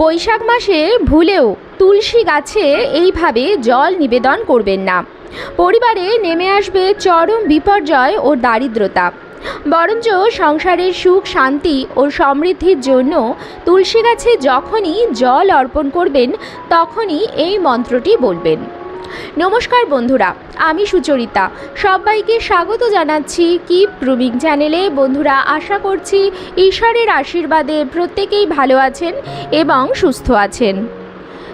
বৈশাখ মাসে ভুলেও তুলসী গাছে এইভাবে জল নিবেদন করবেন না। পরিবারে নেমে আসবে চরম বিপর্যয় ও দারিদ্রতা। বরঞ্চ সংসারের সুখ, শান্তি ও সমৃদ্ধির জন্য তুলসী গাছে যখনই জল অর্পণ করবেন, তখনই এই মন্ত্রটি বলবেন। নমস্কার বন্ধুরা, আমি সুচরিতা। সবাইকে স্বাগত জানাচ্ছি কি প্রুমিং চ্যানেলে বন্ধুরা, আশা করছি ঈশ্বরের আশীর্বাদে প্রত্যেকেই ভালো আছেন এবং সুস্থ আছেন।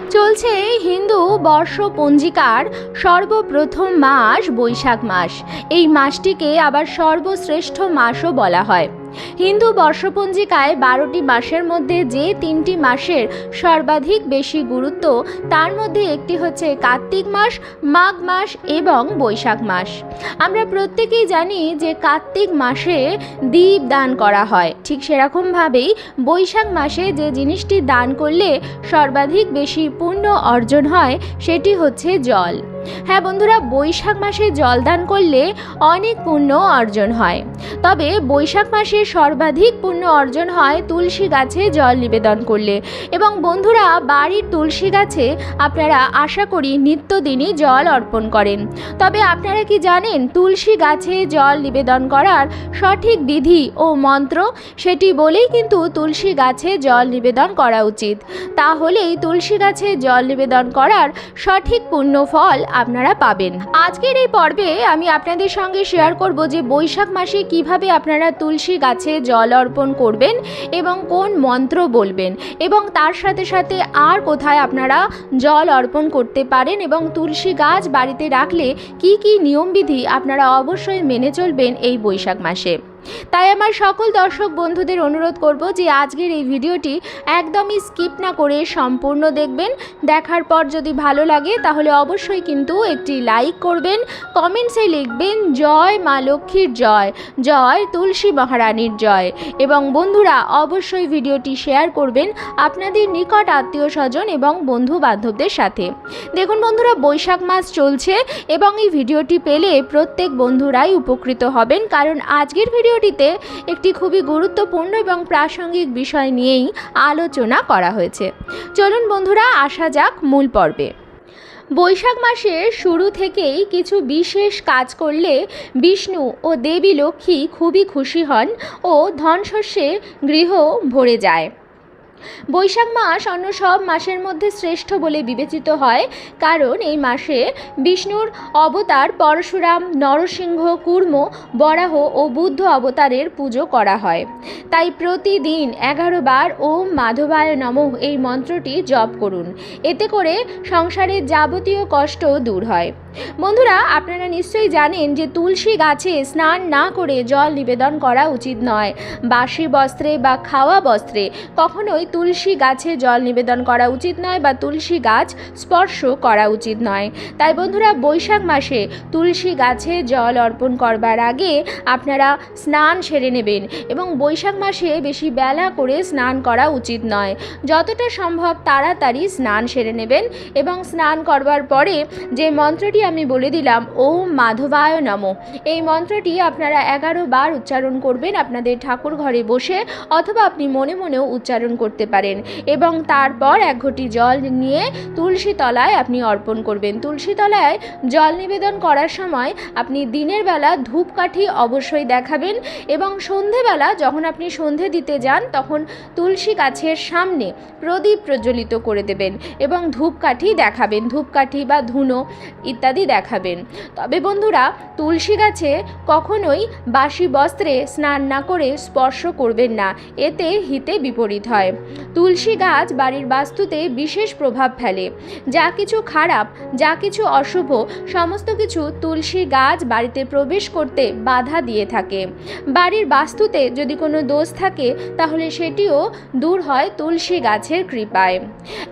চলছে হিন্দু বর্ষ পঞ্জিকার সর্বপ্রথম মাস বৈশাখ মাস। এই মাসটিকে আবার সর্বশ্রেষ্ঠ মাসও বলা হয়। হিন্দু বর্ষপঞ্জিকায় বারোটি মাসের মধ্যে যে তিনটি মাসের সর্বাধিক বেশি গুরুত্ব, তার মধ্যে একটি হচ্ছে কার্তিক মাস, মাঘ মাস এবং বৈশাখ মাস। আমরা প্রত্যেকেই জানি যে কার্তিক মাসে দীপ দান করা হয়। ঠিক সেরকমভাবেই বৈশাখ মাসে যে জিনিসটি দান করলে সর্বাধিক বেশি পুণ্য অর্জন হয়, সেটি হচ্ছে জল। হ্যাঁ বন্ধুরা, বৈশাখ মাসে জল দান করলে অনেক পুণ্য অর্জন হয়। তবে বৈশাখ মাসে সর্বাধিক পুণ্য অর্জন হয় তুলসী গাছে জল নিবেদন করলে। এবং বন্ধুরা, বাড়ির তুলসী গাছে আপনারা আশা করি নিত্যদিনই জল অর্পণ করেন। তবে আপনারা কি জানেন, তুলসী গাছে জল নিবেদন করার সঠিক বিধি ও মন্ত্র? সেটি বলেই কিন্তু তুলসী গাছে জল নিবেদন করা উচিত। তাহলেই তুলসী গাছে জল নিবেদন করার সঠিক পুণ্য ফল আপনারা পাবেন। আজকের এই পর্বে আমি আপনাদের সঙ্গে শেয়ার করব যে বৈশাখ মাসে কীভাবে আপনারা তুলসী গাছে জল অর্পণ করবেন এবং কোন মন্ত্র বলবেন এবং তার সাথে সাথে আর কোথায় আপনারা জল অর্পণ করতে পারেন এবং তুলসী গাছ বাড়িতে রাখলে কি কি নিয়মবিধি আপনারা অবশ্যই মেনে চলবেন এই বৈশাখ মাসে। তাই আমার সকল দর্শক বন্ধুদের অনুরোধ করব যে আজকের এই ভিডিওটি একদমই স্কিপ না করে সম্পূর্ণ দেখবেন। দেখার পর যদি ভালো লাগে তাহলে অবশ্যই কিন্তু একটি লাইক করবেন, কমেন্টসে লিখবেন, জয় মা লক্ষ্মীর জয় জয় তুলসী মহারানীর জয়। এবং বন্ধুরা অবশ্যই ভিডিওটি শেয়ার করবেন আপনাদের নিকট আত্মীয় স্বজন এবং বন্ধু বান্ধবদের সাথে। দেখুন বন্ধুরা, বৈশাখ মাস চলছে এবং এই ভিডিওটি পেলে প্রত্যেক বন্ধুরাই উপকৃত হবেন। কারণ আজকের ভিডিওটিতে একটি খুবই গুরুত্বপূর্ণ এবং প্রাসঙ্গিক বিষয় নিয়েই আলোচনা করা হয়েছে। চলুন বন্ধুরা, আসা যাক মূল পর্বে। বৈশাখ মাসের শুরু থেকেই কিছু বিশেষ কাজ করলে বিষ্ণু ও দেবী লক্ষ্মী খুবই খুশি হন ও ধনশস্যে গৃহ ভরে যায়। বৈশাখ মাস অন্য সব মাসের মধ্যে শ্রেষ্ঠ বলে বিবেচিত হয়, কারণ এই মাসে বিষ্ণুর অবতার পরশুরাম, নরসিংহ, কুর্ম, বরাহ ও বুদ্ধ অবতারের পুজো করা হয়। তাই প্রতিদিন এগারো বার ওম মাধবায় নমঃ এই মন্ত্রটি জপ করুন। এতে করে সংসারের যাবতীয় কষ্ট দূর হয়। বন্ধুরা, আপনারা নিশ্চয়ই জানেন যে তুলসী গাছে স্নান না করে জল নিবেদন করা উচিত নয়। বাসি বস্ত্রে বা খাওয়া বস্ত্রে কখনোই তুলসী গাছে জল নিবেদন করা উচিত নয় বা তুলসী গাছ স্পর্শ করা উচিত নয়। তাই বন্ধুরা, বৈশাখ মাসে তুলসী গাছে জল অর্পণ করবার আগে আপনারা স্নান সেরে নেবেন এবং বৈশাখ মাসে বেশি বেলা করে স্নান করা উচিত নয়। যতটা সম্ভব তাড়াতাড়ি স্নান সেরে নেবেন এবং স্নান করবার পরে যে মন্ত্রটি আমি বলে দিলাম, ওম মাধবায় নম। এই মন্ত্রটি আপনারা এগারো বার উচ্চারণ করবেন আপনাদের ঠাকুর ঘরে বসে, অথবা আপনি মনে মনেও উচ্চারণ করতে পারেন। এবং তারপর এক ঘটি জল নিয়ে তুলসী তলায় আপনি অর্পণ করবেন। তুলসী তলায় জল নিবেদন করার সময় আপনি দিনের বেলা ধূপকাঠি অবশ্যই দেখাবেন এবং সন্ধেবেলা যখন আপনি সন্ধে দিতে যান, তখন তুলসী গাছের সামনে প্রদীপ প্রজ্বলিত করে দেবেন এবং ধূপকাঠি দেখাবেন। ধূপকাঠি বা ধুনো ইত্যাদি দেখাবেন। তবে বন্ধুরা, তুলসী গাছে কখনোই বাসি বস্ত্রে স্নান না করে স্পর্শ করবেন না, এতে হিতে বিপরীত হয়। তুলসী গাছ বাড়ির বাস্তুতে বিশেষ প্রভাব ফেলে। যা কিছু খারাপ, যা কিছু অশুভ, সমস্ত কিছু তুলসী গাছ বাড়িতে প্রবেশ করতে বাধা দিয়ে থাকে। বাড়ির বাস্তুতে যদি কোনো দোষ থাকে, তাহলে সেটিও দূর হয় তুলসী গাছের কৃপায়।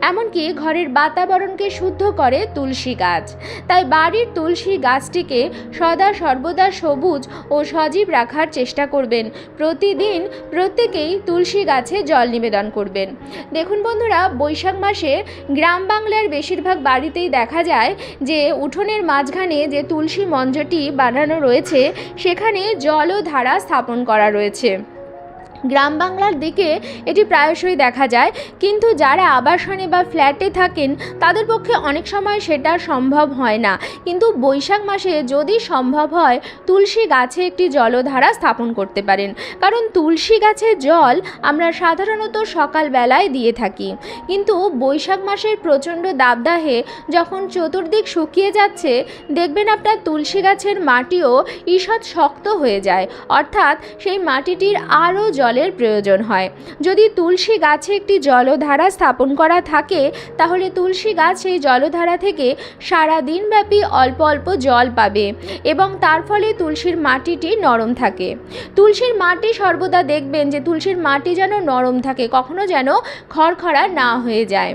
এমনকি ঘরের বাতাবরণকে শুদ্ধ করে তুলসী গাছ। তাই বাড়ির তুলসী গাছটিকে সদা সর্বদা সবুজ ও সজীব রাখার চেষ্টা করবেন। প্রতিদিন প্রত্যেকেই তুলসী গাছে জল নিবেদন করবেন। দেখুন বন্ধুরা, বৈশাখ মাসে গ্রাম বাংলার বেশিরভাগ বাড়িতেই দেখা যায় যে, উঠোনের মাঝখানে যে তুলসী মঞ্চটি বানানো রয়েছে, সেখানে জল ও ধারা স্থাপন করা রয়েছে। গ্রাম বাংলার দিকে এটি প্রায়শই দেখা যায়। কিন্তু যারা আবাসনে বা ফ্ল্যাটে থাকেন, তাদের পক্ষে অনেক সময় সেটা সম্ভব হয় না। কিন্তু বৈশাখ মাসে যদি সম্ভব হয়, তুলসী গাছে একটি জলধারা স্থাপন করতে পারেন। কারণ তুলসী গাছের জল আমরা সাধারণত সকালবেলায় দিয়ে থাকি। কিন্তু বৈশাখ মাসের প্রচণ্ড দাবদাহে যখন চতুর্দিক শুকিয়ে যাচ্ছে, দেখবেন আপনার তুলসী গাছের মাটিও ঈষৎ শক্ত হয়ে যায়। অর্থাৎ সেই মাটিটির আরও জলের প্রয়োজন হয়। যদি তুলসী গাছে একটি জলধারা স্থাপন করা থাকে, তাহলে তুলসী গাছ সেই জলধারা থেকে সারা দিনব্যাপী অল্প অল্প জল পাবে এবং তার ফলে তুলসীর মাটিটি নরম থাকে। তুলসীর মাটি সর্বদা দেখবেন যে তুলসীর মাটি যেন নরম থাকে, কখনো যেন খড়খড়া না হয়ে যায়।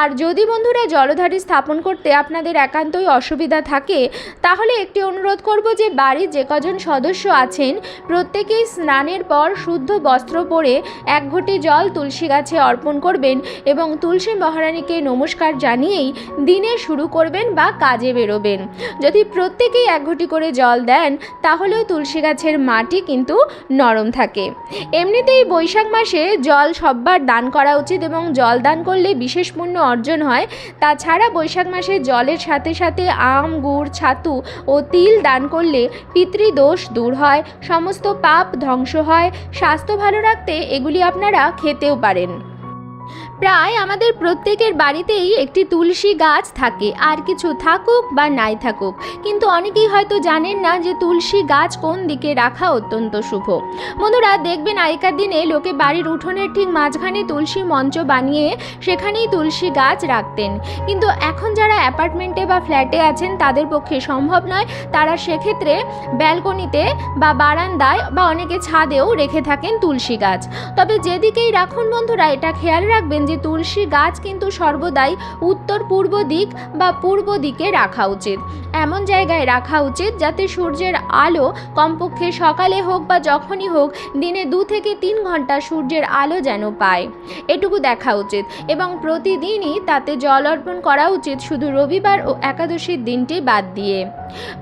আর যদি বন্ধুরা জলধারী স্থাপন করতে আপনাদের একান্তই অসুবিধা থাকে, তাহলে একটি অনুরোধ করব যে বাড়ির যে কজন সদস্য আছেন, প্রত্যেকেই স্নানের পর শুদ্ধ বস্ত্র পরে এক ঘটি জল তুলসী গাছে অর্পণ করবেন এবং তুলসী মহারানীকে নমস্কার জানিয়েই দিনে শুরু করবেন বা কাজে বেরোবেন। যদি প্রত্যেকেই এক ঘটি করে জল দেন, তাহলেও তুলসী গাছের মাটি কিন্তু নরম থাকে। এমনিতেই বৈশাখ মাসে জল সববার দান করা উচিত এবং জল দান করলে বিশেষ পুণ্য অর্জন হয়। তাছাড়া বৈশাখ মাসে জলের সাথে সাথে আম, গুড়, ছাতু ও তিল দান করলে পিতৃদোষ দূর হয়, সমস্ত পাপ ধ্বংস হয়, স্বাস্থ্য ভালো রাখতে এগুলি আপনারা খেতেও পারেন। প্রায় আমাদের প্রত্যেকের বাড়িতেই একটি তুলসী গাছ থাকে, আর কিছু থাকুক বা নাই থাকুক। কিন্তু অনেকেই হয়তো জানেন না যে তুলসী গাছ কোন দিকে রাখা অত্যন্ত শুভ। বন্ধুরা, দেখবেন আগেকার দিনে লোকে বাড়ির উঠোনের ঠিক মাঝখানে তুলসী মঞ্চ বানিয়ে সেখানেই তুলসী গাছ রাখতেন। কিন্তু এখন যারা অ্যাপার্টমেন্টে বা ফ্ল্যাটে আছেন, তাদের পক্ষে সম্ভব নয়। তারা সেক্ষেত্রে ব্যালকনিতে বা বারান্দায় বা অনেকে ছাদেও রেখে থাকেন তুলসী গাছ। তবে যেদিকেই রাখুন বন্ধুরা, এটা খেয়াল রাখবেন যে তুলসী গাছ কিন্তু সর্বদাই উত্তর পূর্ব দিক বা পূর্ব দিকে রাখা উচিত। এমন জায়গায় রাখা উচিত যাতে সূর্যের আলো কমপক্ষে সকালে হোক বা যখনই হোক দিনে দু থেকে তিন ঘণ্টা সূর্যের আলো যেন পায়। এটুকু দেখা উচিত এবং প্রতিদিনই তাতে জল অর্পণ করা উচিত শুধু রবিবার ও একাদশীর দিনটি বাদ দিয়ে।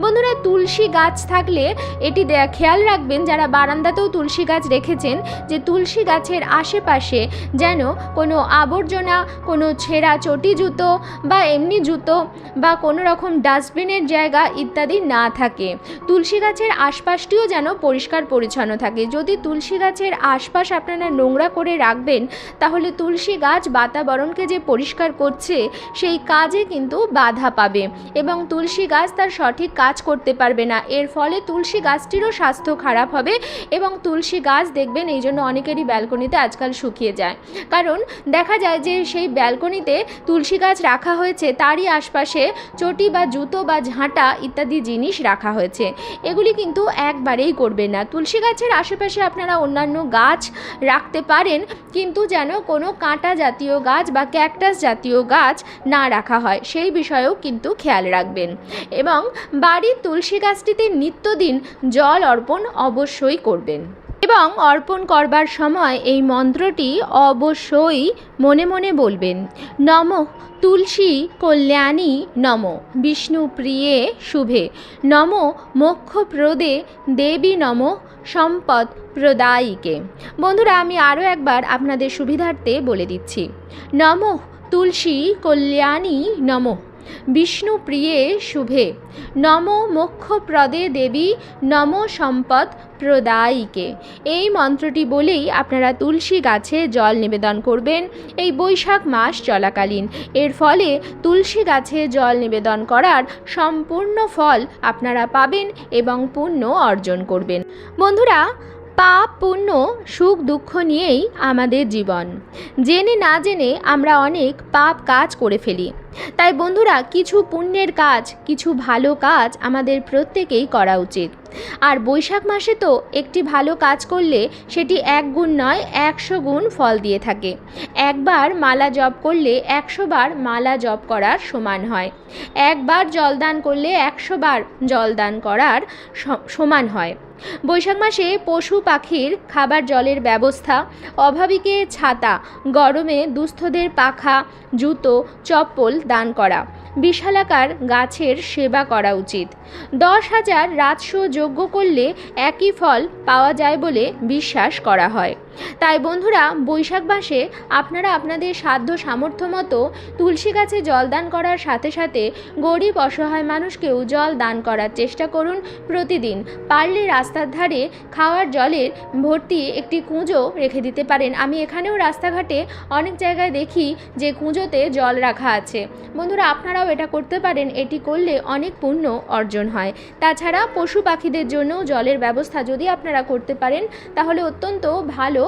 বন্ধুরা, তুলসী গাছ থাকলে এটি খেয়াল রাখবেন যারা বারান্দাতেও তুলসী গাছ রেখেছেন যে তুলসী গাছের আশেপাশে যেন কোনো আবর্জনা, কোনো ছেঁড়া চটি জুতো বা এমনি জুতো বা কোনো রকম ডাস্টবিনের জায়গা ইত্যাদি না থাকে। তুলসী গাছের আশপাশটিও যেন পরিষ্কার পরিচ্ছন্ন থাকে। যদি তুলসী গাছের আশপাশ আপনারা নোংরা করে রাখবেন, তাহলে তুলসী গাছ বাতাবরণকে যে পরিষ্কার করছে, সেই কাজে কিন্তু বাধা পাবে এবং তুলসী গাছ তার সঠিক কাজ করতে পারবে না। এর ফলে তুলসী গাছটিরও স্বাস্থ্য খারাপ হবে এবং তুলসী গাছ দেখবেন এই জন্য অনেকেরই ব্যালকনিতে আজকাল শুকিয়ে যায়। কারণ দেখা যায় যে সেই ব্যালকনিতে তুলসী গাছ রাখা হয়েছে, তারই আশপাশে চটি বা জুতো বা ঝাঁটা ইত্যাদি জিনিস রাখা হয়েছে। এগুলি কিন্তু একবারেই করবেন না। তুলসী গাছের আশেপাশে আপনারা অন্যান্য গাছ রাখতে পারেন, কিন্তু যেন কোনো কাঁটা জাতীয় গাছ বা ক্যাকটাস জাতীয় গাছ না রাখা হয়, সেই বিষয়েও কিন্তু খেয়াল রাখবেন। এবং বাড়ির তুলসী গাছটিতে নিত্যদিন জল অর্পণ অবশ্যই করবেন। এবং অর্পণ করবার সময় এই মন্ত্রটি অবশ্যই মনে মনে বলবেন, নম তুলসী কল্যাণী নম বিষ্ণু প্রিয়ে শুভে, নম মোক্ষপ্রদে দেবী নম সম্পদ প্রদায়িকে। বন্ধুরা, আমি আরও একবার আপনাদের সুবিধার্থে বলে দিচ্ছি, নম তুলসী কল্যাণী নম বিষ্ণু প্রিয়ে শুভে। নম মোক্ষপ্রদে দেবী, নম সম্পদ প্রদায়িকে। এই মন্ত্রটি বলেই আপনারা তুলসী গাছে জল নিবেদন করবেন। এই বৈশাখ মাস চলাকালীন। এর ফলে তুলসী গাছে জল নিবেদন করার সম্পূর্ণ ফল আপনারা পাবেন এবং পুণ্য অর্জন করবেন। বন্ধুরা পাপ, পুণ্য, সুখ, দুঃখ নিয়েই আমাদের জীবন। জেনে না জেনে আমরা অনেক পাপ কাজ করে ফেলি। তাই বন্ধুরা, কিছু পুণ্যের কাজ, কিছু ভালো কাজ আমাদের প্রত্যেকেই করা উচিত। আর বৈশাখ মাসে তো একটি ভালো কাজ করলে সেটি এক গুণ নয়, একশো গুণ ফল দিয়ে থাকে। একবার মালা জপ করলে একশো বার মালা জপ করার সমান হয়। একবার জলদান করলে একশো বার জলদান করার সমান হয়। বৈশাখ মাসে পশু পাখির খাবার জলের ব্যবস্থা, অভাবীকে ছাতা, গরমে দুস্থদের পাখা, জুতো, চপ্পল দান করা, বিশালাকার গাছের সেবা করা উচিত। দশ হাজার রাজস্ব যজ্ঞ করলে একই ফল পাওয়া যায় বলে বিশ্বাস করা হয়। তাই বন্ধুরা বৈশাখ মাসে আপনারা আপনাদের সাধ্য সামর্থ্য মতো তুলসী গাছে জল দান করার সাথে সাথে গরিব অসহায় মানুষকেও জল দান করার চেষ্টা করুন প্রতিদিন। পারলে রাস্তার ধারে খাওয়ার জলের ভর্তি একটি কুঁজো রেখে দিতে পারেন। আমি এখানেও রাস্তাঘাটে অনেক জায়গায় দেখি যে কুঁজোতে জল রাখা আছে। বন্ধুরা, আপনারাও এটা করতে পারেন। এটি করলে অনেক পুণ্য অর্জন হয়। তাছাড়া পশু পাখিদের জন্যও জলের ব্যবস্থা যদি আপনারা করতে পারেন, তাহলে অত্যন্ত ভালো